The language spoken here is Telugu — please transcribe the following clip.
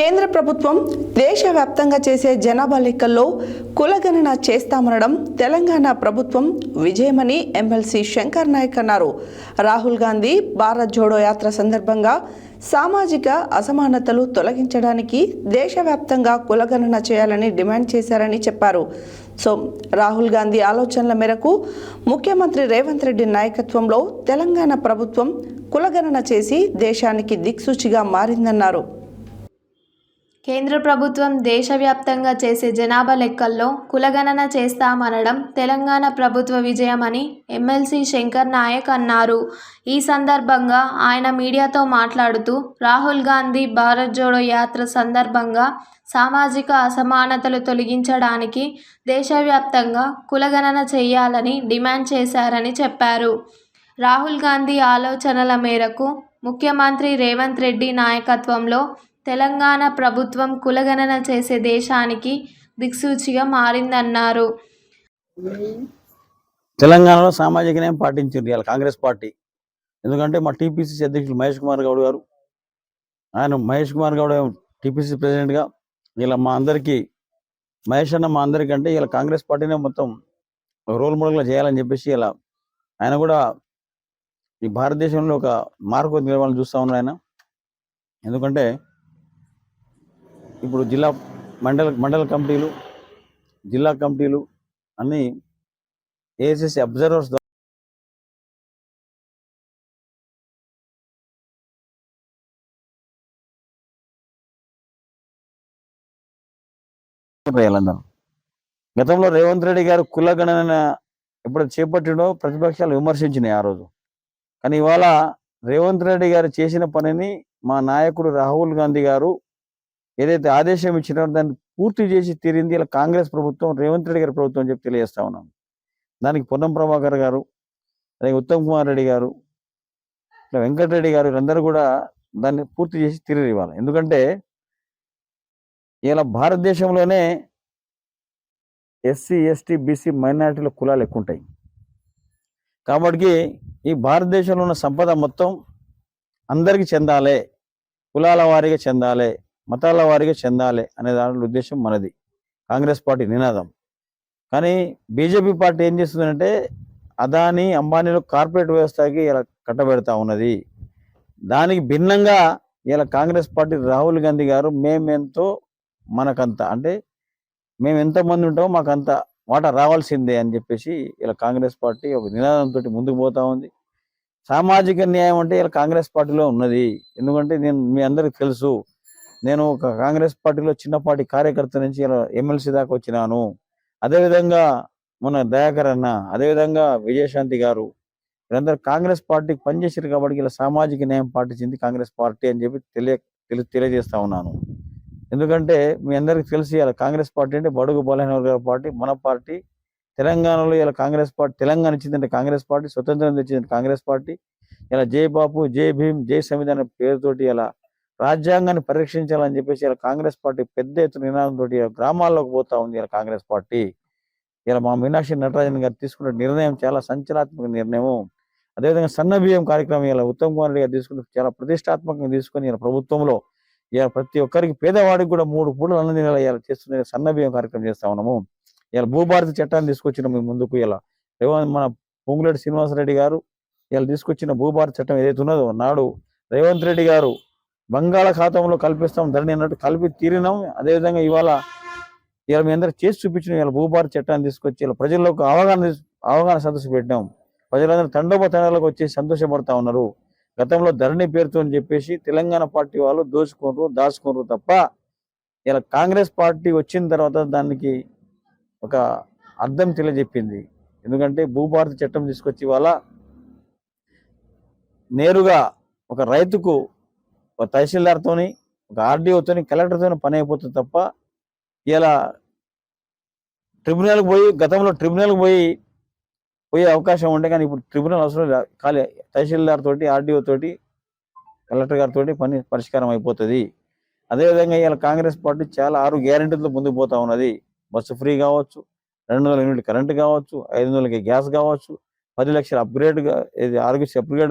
కేంద్ర ప్రభుత్వం దేశవ్యాప్తంగా చేసే జనాభా లెక్కల్లో కులగణన చేస్తామనడం తెలంగాణ ప్రభుత్వం విజయమని ఎమ్మెల్సీ శంకర్ నాయక్ అన్నారు. రాహుల్ గాంధీ భారత్ జోడో యాత్ర సందర్భంగా సామాజిక అసమానతలు తొలగించడానికి దేశవ్యాప్తంగా కులగణన చేయాలని డిమాండ్ చేశారని చెప్పారు. సో రాహుల్ గాంధీ ఆలోచనల మేరకు ముఖ్యమంత్రి రేవంత్ రెడ్డి నాయకత్వంలో తెలంగాణ ప్రభుత్వం కులగణన చేసి దేశానికి దిక్సూచిగా మారిందన్నారు. కేంద్ర ప్రభుత్వం దేశవ్యాప్తంగా చేసే జనాభా లెక్కల్లో కులగణన చేస్తామనడం తెలంగాణ ప్రభుత్వ విజయమని ఎమ్మెల్సీ శంకర్ నాయక్ అన్నారు. ఈ సందర్భంగా ఆయన మీడియాతో మాట్లాడుతూ రాహుల్ గాంధీ భారత్ జోడో యాత్ర సందర్భంగా సామాజిక అసమానతలు తొలగించడానికి దేశవ్యాప్తంగా కులగణన చేయాలని డిమాండ్ చేశారని చెప్పారు. రాహుల్ గాంధీ ఆలోచనల మేరకు ముఖ్యమంత్రి రేవంత్ రెడ్డి నాయకత్వంలో తెలంగాణ ప్రభుత్వం కులగణన చేసే దేశానికి దిక్సూచిగా మారిందన్నారు. తెలంగాణలో సామాజిక న్యాయం పాటించింది ఇవాళ కాంగ్రెస్ పార్టీ. ఎందుకంటే మా టీపీసీసీ అధ్యక్షులు మహేష్ కుమార్ గౌడ్ గారు ఆయన మహేష్ కుమార్ గౌడ్ టీపీసీ ప్రెసిడెంట్గా ఇలా మా అందరికీ మహేష్ అన్న మా అందరికంటే ఇలా కాంగ్రెస్ పార్టీనే మొత్తం రోల్ మోడల్గా చేయాలని చెప్పేసి ఇలా ఆయన కూడా ఈ భారతదేశంలో ఒక మార్పు నిలవాలని చూస్తూ ఉన్నారు ఆయన. ఎందుకంటే ఇప్పుడు జిల్లా మండల మండల కమిటీలు జిల్లా కమిటీలు అన్నీ ఏఎస్ఎస్సి అబ్జర్వర్స్ ప్రజలందరూ గతంలో రేవంత్ రెడ్డి గారు కులగణన ఎప్పుడు చేపట్టిండో ప్రతిపక్షాలు విమర్శించినాయి ఆ రోజు. కానీ ఇవాళ రేవంత్ రెడ్డి గారు చేసిన పనిని మా నాయకుడు రాహుల్ గాంధీ గారు ఏదైతే ఆదేశం ఇచ్చినారో దాన్ని పూర్తి చేసి తీరింది ఇలా కాంగ్రెస్ ప్రభుత్వం రేవంత్ రెడ్డి గారి ప్రభుత్వం అని చెప్పి తెలియజేస్తా ఉన్నాం. దానికి పొన్నం ప్రభాకర్ గారు అలాగే ఉత్తమ్ కుమార్ రెడ్డి గారు ఇట్లా వెంకటరెడ్డి గారు వీళ్ళందరూ కూడా దాన్ని పూర్తి చేసి తిరిగి ఇవ్వాలి ఎందుకంటే ఇలా భారతదేశంలోనే ఎస్సీ ఎస్టీ బీసీ మైనారిటీల కులాలు ఎక్కువ ఉంటాయి కాబట్టి ఈ భారతదేశంలో ఉన్న సంపద మొత్తం అందరికీ చెందాలి కులాల వారీగా చెందాలి మతాల వారిగా చెందాలి అనే దాని ఉద్దేశం మనది. కాంగ్రెస్ పార్టీ నినాదం. కానీ బీజేపీ పార్టీ ఏం చేస్తుందంటే అదాని అంబానీలో కార్పొరేట్ వ్యవస్థకి ఇలా కట్టబెడతా ఉన్నది. దానికి భిన్నంగా ఇలా కాంగ్రెస్ పార్టీ రాహుల్ గాంధీ గారు మేమెంతో మనకంత అంటే మేము ఎంతమంది ఉంటామో మాకంత వాటా రావాల్సిందే అని చెప్పేసి ఇలా కాంగ్రెస్ పార్టీ ఒక నినాదంతో ముందుకు పోతా ఉంది. సామాజిక న్యాయం అంటే ఇలా కాంగ్రెస్ పార్టీలో ఉన్నది. ఎందుకంటే నేను మీ అందరికి తెలుసు నేను ఒక కాంగ్రెస్ పార్టీలో చిన్నపాటి కార్యకర్త నుంచి ఎమ్మెల్సీ దాకా వచ్చినాను. అదేవిధంగా మన దయాకర్ అన్న అదేవిధంగా విజయశాంతి గారు వీరందరూ కాంగ్రెస్ పార్టీకి పనిచేసారు కాబట్టి ఇలా సామాజిక న్యాయం పాటించింది కాంగ్రెస్ పార్టీ అని చెప్పి తెలియ తెలి తెలియజేస్తా ఉన్నాను. ఎందుకంటే మీ అందరికీ తెలిసి ఇలా కాంగ్రెస్ పార్టీ అంటే బడుగు బలహీన వర్గాల పార్టీ మన పార్టీ తెలంగాణలో ఇలా కాంగ్రెస్ పార్టీ తెలంగాణ ఇచ్చిందంటే కాంగ్రెస్ పార్టీ స్వతంత్రం తెచ్చిందంటే కాంగ్రెస్ పార్టీ ఇలా జై బాపు జై భీమ్ జై సంవిధాన పేరుతోటి ఇలా రాజ్యాంగాన్ని పరిరక్షించాలని చెప్పేసి ఇలా కాంగ్రెస్ పార్టీ పెద్ద ఎత్తున నినాదంతో గ్రామాల్లోకి పోతా ఉంది ఇలా కాంగ్రెస్ పార్టీ. ఇలా మా మీనాక్షి నటరాజన్ గారు తీసుకున్న నిర్ణయం చాలా సంచలనాత్మక నిర్ణయం అదేవిధంగా సన్న బియ్యం కార్యక్రమం ఇలా ఉత్తమ్ కుమార్ రెడ్డి గారు తీసుకుని చాలా ప్రతిష్టాత్మకంగా తీసుకొని ఇలా ప్రభుత్వంలో ఇలా ప్రతి ఒక్కరికి పేదవాడికి కూడా మూడు పూటలు అన్నది తినేలా ఇలా చేస్తున్న సన్న బియ్యం కార్యక్రమం చేస్తా ఉన్నాము. ఇలా భూభారతి చట్టాన్ని తీసుకొచ్చిన మీ ముందుకు ఇలా రేవంత్ మన పొంగులేటి శ్రీనివాసరెడ్డి గారు ఇలా తీసుకొచ్చిన భూభారతి చట్టం ఏదైతే ఉన్నదో నాడు రేవంత్ రెడ్డి గారు బంగాళాఖాతంలో కల్పిస్తాం ధరణి అన్నట్టు కలిపి తీరినాం. అదేవిధంగా ఇవాళ ఇలా మీ అందరూ చేసి చూపించిన ఇలా భూభారత చట్టాన్ని తీసుకొచ్చి ఇలా ప్రజల్లోకి అవగాహన తీసు- అవగాహన సదస్సు పెట్టినాం. ప్రజలందరూ తండోపతండాలకు వచ్చి సంతోషపడతా ఉన్నారు. గతంలో ధరణి పేరుతో అని చెప్పేసి తెలంగాణ పార్టీ వాళ్ళు దోచుకోరు దాచుకోరు తప్ప ఇలా కాంగ్రెస్ పార్టీ వచ్చిన తర్వాత దానికి ఒక అర్థం తెలియజెప్పింది. ఎందుకంటే భూభారత చట్టం తీసుకొచ్చి వాళ్ళ నేరుగా ఒక రైతుకు ఒక తహసీల్దార్తోని ఒక ఆర్డీఓతోని కలెక్టర్తోని పని అయిపోతుంది తప్ప ఇలా ట్రిబ్యునల్కి పోయి గతంలో ట్రిబ్యునల్కి పోయి పోయే అవకాశం ఉండే కానీ ఇప్పుడు ట్రిబ్యునల్ అవసరం లేదు ఖాళీ తహసీల్దార్ తోటి ఆర్డీఓ తోటి కలెక్టర్ గారితో పని పరిష్కారం అయిపోతుంది. అదేవిధంగా ఇవాళ కాంగ్రెస్ పార్టీ చాలా ఆరు గ్యారంటీలతో ముందుకు పోతా ఉన్నది. బస్సు ఫ్రీ కావచ్చు రెండు వందల యూనిట్ కరెంట్ కావచ్చు ఐదు వందలకి గ్యాస్ కావచ్చు పది లక్షల అప్గ్రేడ్ ఇది ఆరోగ్య అప్గ్రేడ్